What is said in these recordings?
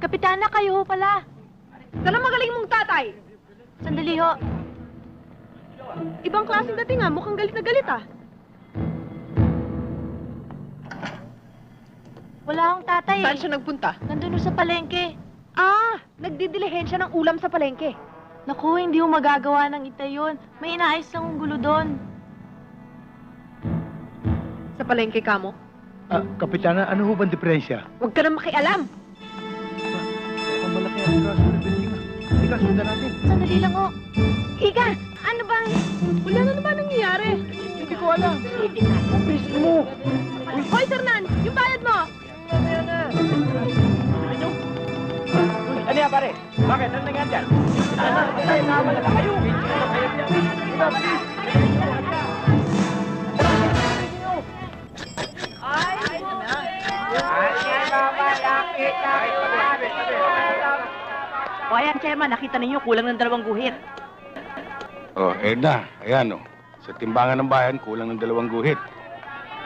Kapitana, kayo ho pala. Sana magaling mong tatay. Sandali ho. Ibang klaseng dating nga, mukhang galit na galit ah. Wala akong tatay. Saan eh. siya nagpunta? Nandun ho sa palengke. Ah, nagdidilihensya ng ulam sa palengke. Naku, hindi ho magagawa ng itay yun. May inaayos lang ang gulo doon. Sa palengke ka mo? Ah, Kapitana, ano ho bang diferensya? Huwag ka na makialam. Ang malaki ang kaso ng building. Halika, sundan natin. Sandali lang ho. Ika, ano bang... Wala na naman nangyayari. Hindi ko alam. Bilis mo. Hoy, Sernan, yung bayad mo. Ano yan, pare? Bakit? Ano nangyari dyan? Ano? Patay na wala na kayo. O ayan, Chairman, nakita ninyo, kulang ng dalawang guhit. Oh, Edna, ayan oh. Sa timbangan ng bayan, kulang ng dalawang guhit.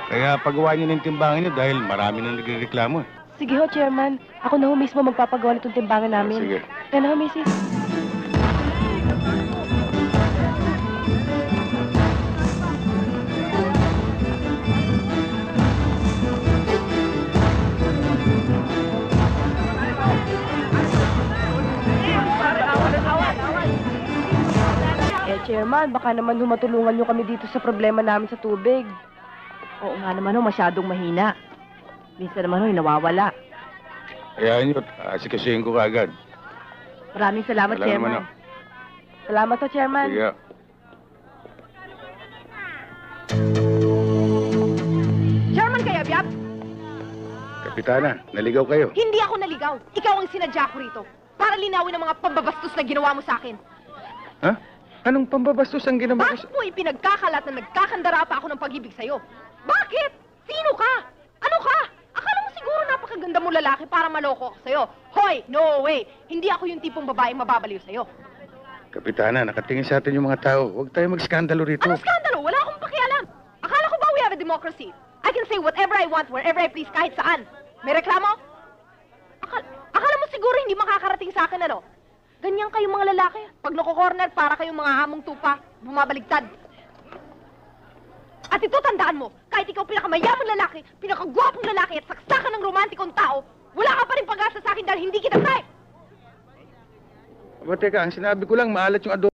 Kaya pagawa niyo ng timbangan niyo dahil marami nang nagrereklamo eh. Sige ho, Chairman. Ako na ho mismo magpapagawa nitong timbangan Oh, namin. sige. Yan ho, Mrs. Chairman, baka naman ho matulungan nyo kami dito sa problema namin sa tubig. Oo nga naman, ho, masyadong mahina. Minsan naman, ho, nawawala. Kaya niyo, asikasuhin ko kaagad. Maraming salamat, Wala naman Chairman. oh. Salamat ho, Chairman. Sige. Chairman kaya, Biab? Kapitana, naligaw kayo. Hindi ako naligaw. Ikaw ang sinadya ko rito. Para linawin ang mga pambabastos na ginawa mo sa akin. Ha? Anong pambabastos ang ginawa ko Bakit mo ipinagkakalat na nagkakandara pa ako ng pag-ibig sa'yo? Bakit? Sino ka? Ano ka? Akala mo siguro napakaganda mo lalaki para maloko ako sa'yo. Hoy, no way! Hindi ako yung tipong babaeng mababaliw sa'yo. Kapitana, nakatingin sa atin yung mga tao. Huwag tayo magskandalo rito. Ano skandalo? Wala akong pakialam. Akala ko ba we have a democracy? I can say whatever I want, wherever I please, kahit saan. May reklamo? Akala, akala mo siguro hindi makakarating sa akin, ano? Ganyan kayong mga lalaki. Pag nako-corner, para kayong mga hamong tupa, bumabaligtad. At ito, tandaan mo, kahit ikaw pinakamayamang lalaki, pinakagwapong lalaki at saksakan ng romantikong tao, wala ka pa rin pag-asa sa akin dahil hindi kita type! Aba, teka, ang sinabi ko lang, maalat yung ado.